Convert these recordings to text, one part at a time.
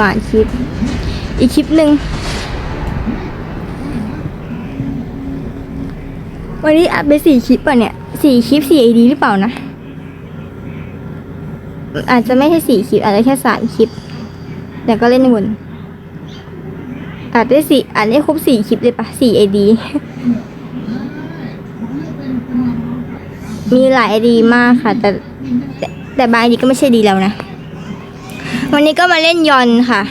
มาคลิป อีกคลิปหนึ่ง วันนี้อัดไปสี่คลิปป่ะเนี่ยสี่คลิปสี่ไอดีหรือเปล่านะ อาจจะไม่ใช่สี่คลิป อาจจะแค่สามคลิป แต่ก็เล่นวนอาจได้สี่อาจได้ครบสี่คลิปเลยปะสี่ไอดีมีหลายไอดีมากค่ะ แต่แต่แต่บางไอดีก็ไม่ใช่ดีแล้วนะ วันนี้ก็มาเล่นยอนค่ะ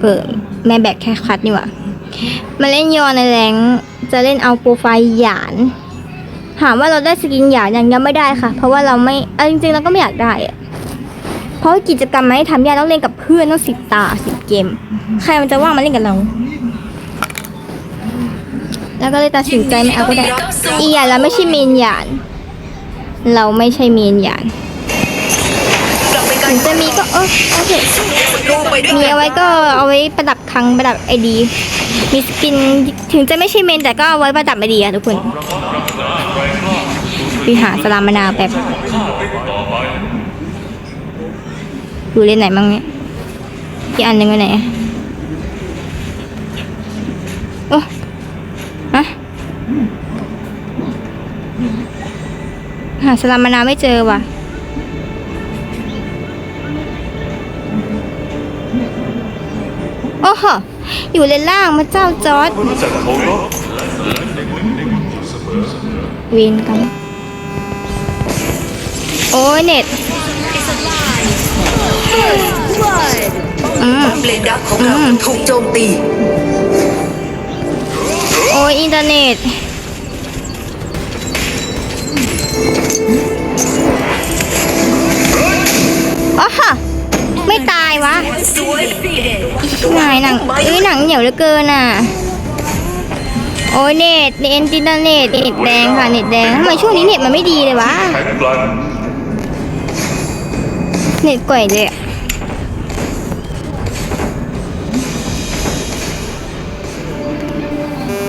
เออแม่แบกแค่คัดนี่หว่ามาเล่นยอนในแรงจะเล่นเอาโปรไฟล์หยาน ถามว่าเราได้สกินหยานยังยังไม่ได้ค่ะ เพราะว่าเราไม่เอาจริงๆเราก็ไม่อยากได้อะเพราะกิจกรรมมันให้ทำยากต้องเล่นกับเพื่อนต้องสิบตาสิบเกม ใครมันจะว่างมาเล่นกับเรา แล้วก็เลยตัดสินใจไม่เอาก็ได้อีหยานเราไม่ใช่เมนหยาน เราไม่ใช่เมนหยาน ถึงจะมีก็เออโอเคมีเอาไว้ก็เอาไว้ประดับคลังประดับไอดีมีสกินถึงจะไม่ใช่เมนแต่ก็เอาไว้ประดับไอดีอะทุกคนพี่หาสลามนาแบบดูเล่นไหนบ้างเนี่ยอีกอันหนึ่งไว้ไหนอะโอ้อะหาสลามนาไม่เจอว่ะ โอ้โหอยู่เลนล่างมาเจ้าจอร์ดรู้จักเขาเหรอเวนกัน โอ้ยเน็ตอืมเลนดักของเราถูกโจมตี โอ้ยอินเทอร์เน็ตโอ้โห ไม่ตายวะสวยนายหนังเอ้ยหนังเหนียวเหลือเกินอะ โอ้ยเน็ตเน็ตอินเทอร์เน็ตเน็ตแดงค่ะเน็ตแดงทำไมช่วงนี้เน็ตมันไม่ดีเลยวะ เน็ตก่อยเลยอะ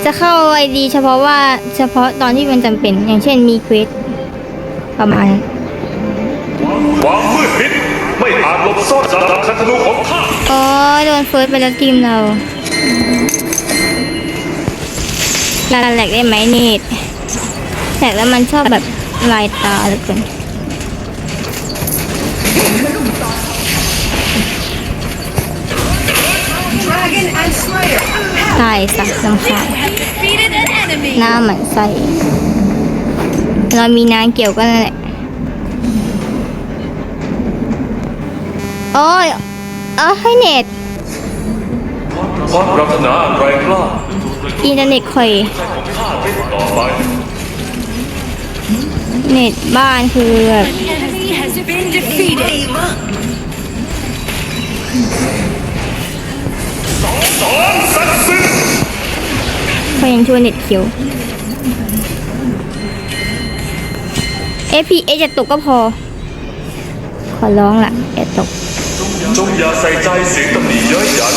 จะเข้าไอดีเฉพาะว่าเฉพาะตอนที่มันจำเป็น อย่างเช่นมีเควสประมาณความมืดมิด ไม่อาจหลบซ่อนจากคันธนูของข้าอ๋อโดนเฟิร์สไปแล้วทีมเราลาแหลกได้ไหมเนตแหลกแล้วมันชอบแบบลายตาเหลือเกินตายสักลำคาญหน้าเหมือนใส่เรามีนางเกี่ยวก็นั่นแหละ โอ้ยเออให้เน็ตวามปรารถนาอันแรกล้าอินเทอร์เน็ตคอยต่อไปเน็ตบ้านคือแบบดีมากสองศักดิ์สิทธิ์เขายังชวนเน็ตเขียว FPS จะตกก็พอ ขอร้องละอย่าตก จงอย่าใส่ใจเสียงตำหนิเย้ยหยัน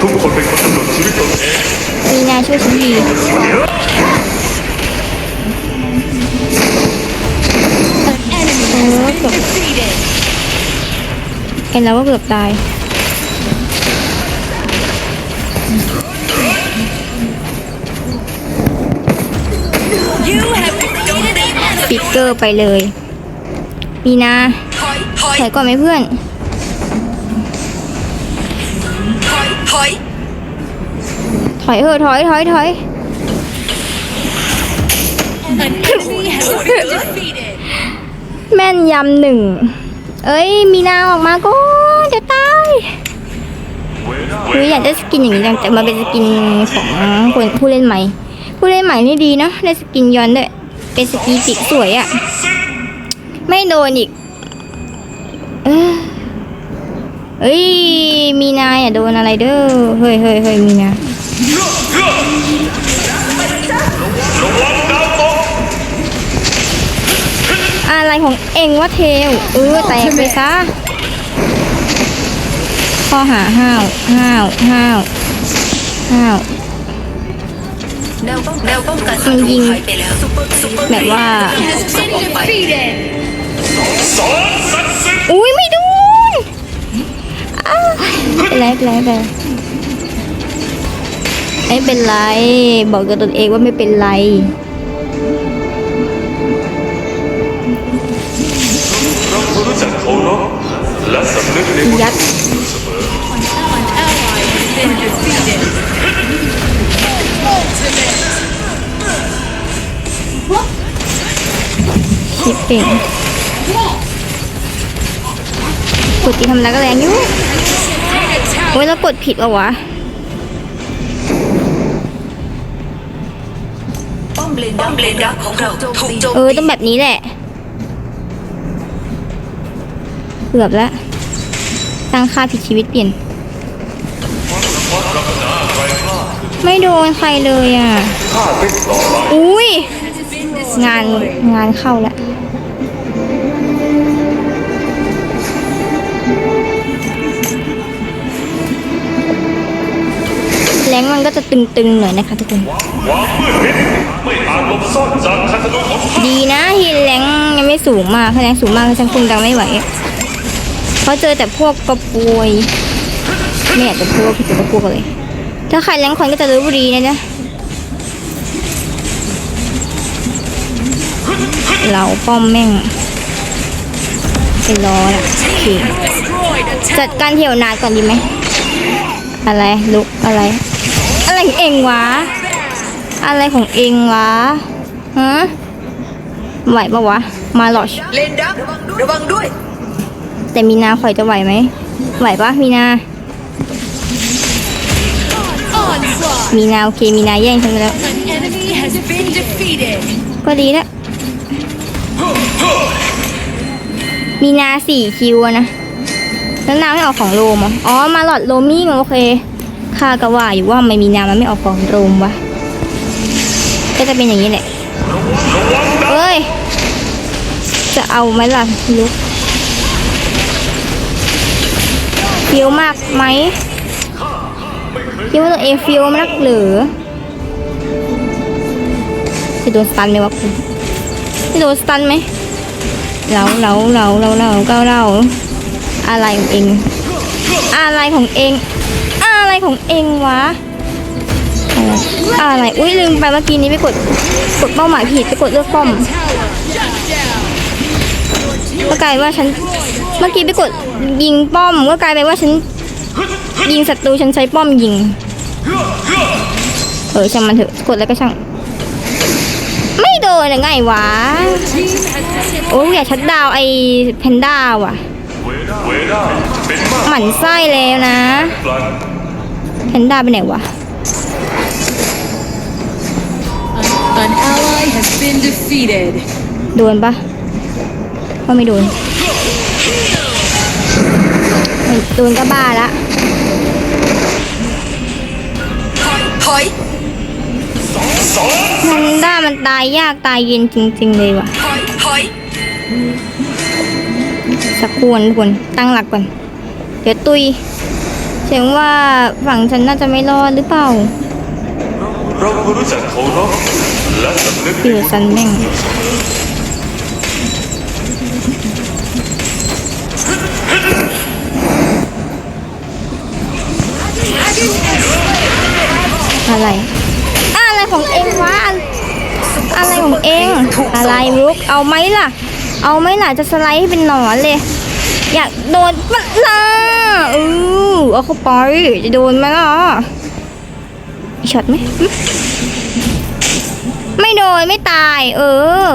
ทุกคนเป็นคนกำหนดชีวิตตนเองมีนาช่วยฉันดีเออเกือบเห็นแล้วว่าเกือบตายปิกเกอร์ไปเลย มีนาถอยถอยถอยก่อนไหมเพื่อน ถอยเถอถอยถอยถอยแม่นยำหนึ่ง เอ้ย มีนาออกมาก็จะตายคืออยากได้สกินอย่างนี้จังแต่มาเป็นสกินของคนผู้เล่นใหม่ ผู้เล่นใหม่นี่ดีเนาะได้สกินย้อนด้วย เป็นสกินปีกสวยอะ่ะ ไม่โดนอีก เออเอ้ย มีนาอย่าโดนอะไรเด้อ เฮ้ยเฮ้ยเฮ้ยมีนา ระวังดาวตกอะไรของเองวะเทลเออแตกไปซะข้อหาห้าวห้าวห้าวห้าวแนวป้องแนวป้องกันมันยิงหายไปแล้วซุปเปอร์ซุปเปอร์แบบว่าออกไปสอนศักดิ์สิทธิ์อุ้ยไม่โดนอ้าวเป็นไรเป็น ไรเป็นไรไม่เป็นไร บอกกับตนเองว่าไม่เป็นไรเราควรรู้จักเคารพและสำนึกในบุญยัดอยู่เสมอคิดเก่งกดตีทำอะไรก็แรงอยู่โอ้ยแล้วกดผิดปะวะ เลนป้อมเลนดักของเราถูกโจมเออต้องแบบนี้แหละเกือบแล้วตั้งค่าผิดชีวิตเปลี่ยน ไม่โดนใครเลยอะ อุ้ยงานงานเข้าแล้วแรงมันก็จะตึงๆหน่อยนะคะทุกคน ดีนะฮีแรงยังไม่สูงมากถ้าแรงสูงมากฉันคงดังไม่ไหวเพราะเจอแต่พวกกระปวยไม่อยากจะพูดว่าผิดกระปวกเลย ถ้าใครแรงคนก็จะรู้ดีนะจ๊ะเราป้อมแม่งเป็นล้อละโอเคจัดการเที่ยวนานก่อนดีไหม อะไรลุกอะไร อะไรของเองวะ อะไรของเองวะฮะไหวปะวะ มาหลอชเลนดักระวังด้วยแต่มีนาข่อยจะไหวไหม ไหวปะมีนา มีนาโอเค มีนาแย่งฉันไปแล้ว enemy has been defeated ก็ดีแล้วมีนาสี่คิวอะนะ แล้วนาไม่ออกของโรมเหรออ๋อ มาหลอดโรมิ่งโอเคข้าก็ว่าอยู่ว่าทำไม่มีนามันไม่ออกของโรมวะ ก็จะเป็นอย่างนี้แหละเอ้ย จะเอาไหมล่ะลุกฟิวมากไหมคิดว่าตัวเองฟิวมากหรือจะโดนสตันไหมวะคุณจะโดนสตันไหมเราเราเราเราเราเก้าเราอะไรของเอง อะไรของเอง อะไรของเองวะ อะไร อุ้ยลืมไปเมื่อกี้นี้ไปกดกดเป้าหมายผิดไปกดเลือกป้อมก็กลายว่าฉันเมื่อกี้ไปกดยิงป้อมก็กลายเป็นว่าฉันยิงศัตรูฉันใช้ป้อมยิงเออช่างมันเถอะกดแล้วก็ช่าง ไม่โดนยังไงวะ โอ้ยอย่าชัดดาวไอ้แพนด้าว่ะเหมั่นไส้แล้วนะแพนด้าไปไหนวะ An ally has been defeated. โดนปะก็ไม่โดนไม่โดนก็บ้าละถอยสอนแพนด้ามันตายยากตายเย็นจริง ๆ เลยว่ะถอยถอยสักครู่นะทุกคนตั้งหลักก่อน เดี๋ยวตุยเสียงว่าฝั่งฉันน่าจะไม่รอดหรือเปล่า เราควรรู้จักเคารพและ สำนึกในเดือซันแม่งอะไร อะไรของเองวะอะไรของเองอะไรลุกเอาไหมล่ะ เอาไหมล่ะจะสไลด์ให้เป็นหนอนเลย อยากโดนปะล่ะอือเอาเข้าไปจะโดนไหมล่ะช็อตไหม หึไม่โดนไม่ตาย เออ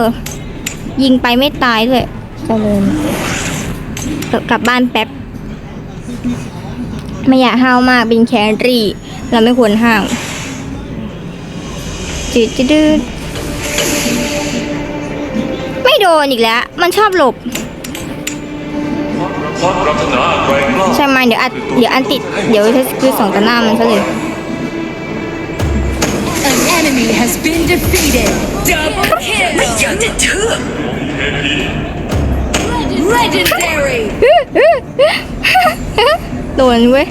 ยิงไปไม่ตายด้วยเจริญกลับบ้านแป๊บ ไม่อยากห้าวมากเป็นแครี่ เราไม่ควรห้าวจืดจืดดดไม่โดนอีกแล้ว มันชอบหลบ ใช่ไหมเดี๋ยวอัดเดี๋ยวอันติด เดี๋ยวใช้สกิลสองตาหน้ามันซะเลย enemy has been defeated. Double kill. Legendary. โดนเว้ย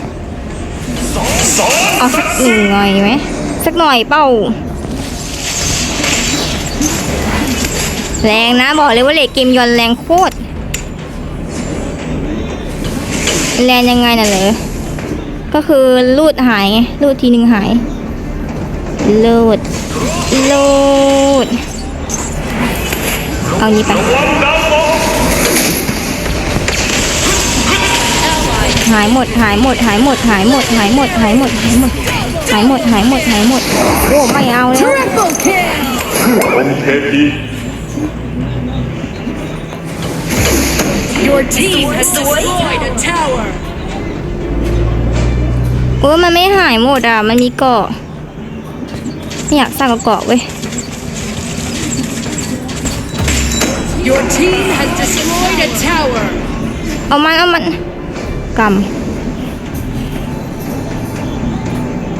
เอาสักหน่อยไหม สักหน่อยเป่าแรงนะ บอกเลยว่าเลกเกมยอนแรงโคตร แรงยังไงน่ะเลยก็คือลูดหายไงลูดทีหนึ่งหาย รูดรูดเอานี้ไป หายหมด หายหมด หายหมด หายหมด หายหมด หายหมด หายหมด หายหมด หายหมด หายหมด โอ้ ไม่เอาแล้ว Triple kill. องค์เทพี Your team has destroyed a tower. โอ้มันไม่หายหมดอะ มันมีเกาะ ไม่อยากสร้างเกาะเว้ย Your team has destroyed a tower. เอามันเอามันกำ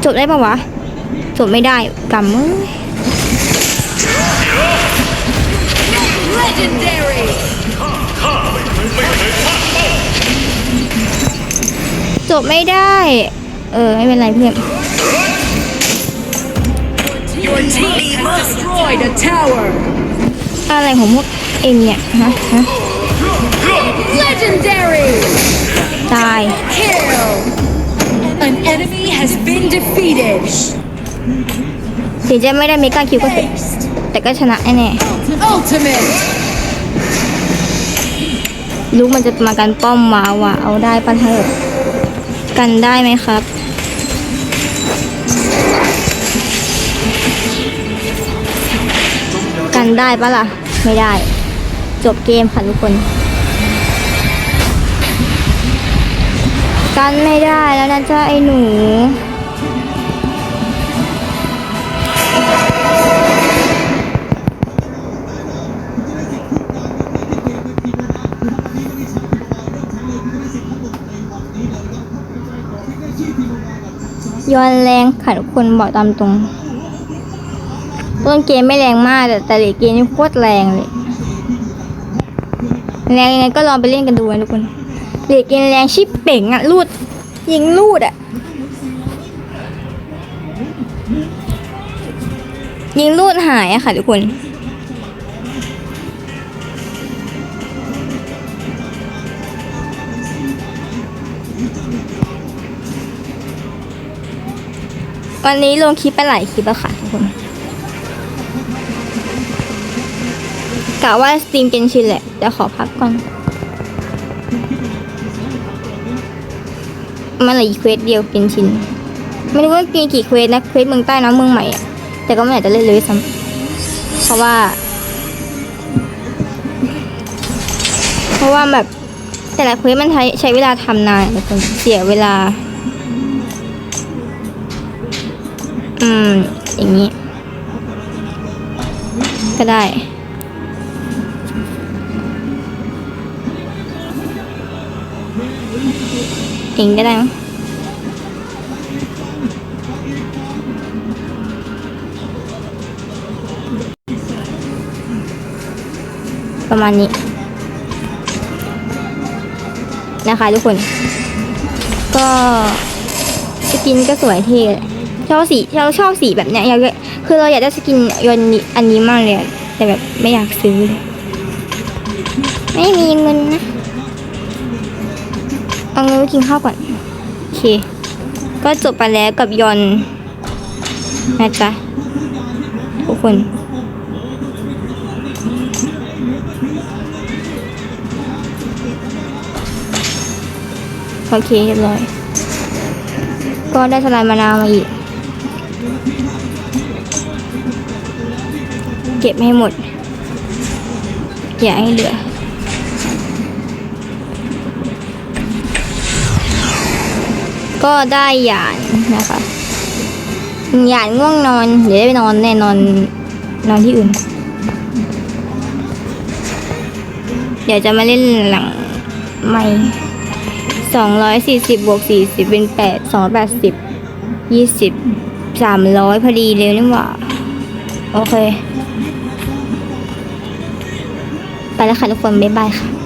จบได้ปะวะจบไม่ได้กำเอ้ย Legendary. จบไม่ได้ เออ ไม่เป็นไรเพื่อน Your team has destroyed a tower. อะไรของพวกเอ็มเนี่ยฮะฮะ Legendary. ตาย Kill. An enemy has been defeated. ถึงจะไม่ได้เมกาคิวก็เถอะ Aced. แต่ก็ชนะแน่ Ultimate. ๆลูกมันจะมากันป้อมมาว่ะ เอาได้ปะเถอะกันได้ไหมครับ กันได้ปะล่ะ ไม่ได้ จบเกมค่ะทุกคน กันไม่ได้แล้วนะจ๊ะไอ้หนูย้อนแรงค่ะทุกคนบอกตามตรง ต้นเกมไม่แรงมากแต่แต่เลเกมนี่โคตรแรงเลยแรงยังไงก็ลองไปเล่นกันดูนะทุกคนเลทเกมแรงชิบเป่งอะลูด ยิงลูดอะยิงลูดหายอะค่ะทุกคนวันนี้ลงคลิปไปหลายคลิปแล้วค่ะทุกคน กะว่าสตรีมเกนชินแหละแต่ขอพักก่อน มันเหลืออีกเควสเดียวเกนชิน ไม่รู้ว่ามีกี่เควสนะเควสเมืองใต้นะเมืองใหม่อะแต่ก็ไม่อยากจะเล่นเลยซ้ำเพราะว่า เพราะว่าแบบแต่ละเควสมันใช้ใช้เวลาทำนานทุกคนเสียเวลา อืม อย่างนี้ ก็ได้ เองก็ได้มั้งประมาณนี้ นะคะทุกคน ก็สกินก็สวยเท่ชอบสีเราชอบสีแบบเนี้ยอยากคือเราอยากได้สกินยนต์นี้อันนี้มากเลยแต่แบบไม่อยากซื้อเลยไม่มีเงินนะ เอาเงินไปกินข้าวก่อน โอเค ก็จบไปแล้วกับยอนต์นะจ๊ะทุกคน โอเคเรียบร้อย ก็ได้สไลด์มะนาวมาอีก เก็บให้หมด อย่าให้เหลือ ก็ได้หยานนะคะหยานง่วงนอนเดี๋ยวได้ไปนอนแน่นอนนอนที่อื่น เดี๋ยวจะมาเล่นหลังไม่สองร้อยสี่สิบบวกสี่สิบเป็นแปดสองแปดสิบยี่สิบสามร้อยพอดีเลยนี่หว่า โอเค ไปแล้วค่ะทุกคน บ๊ายบายค่ะ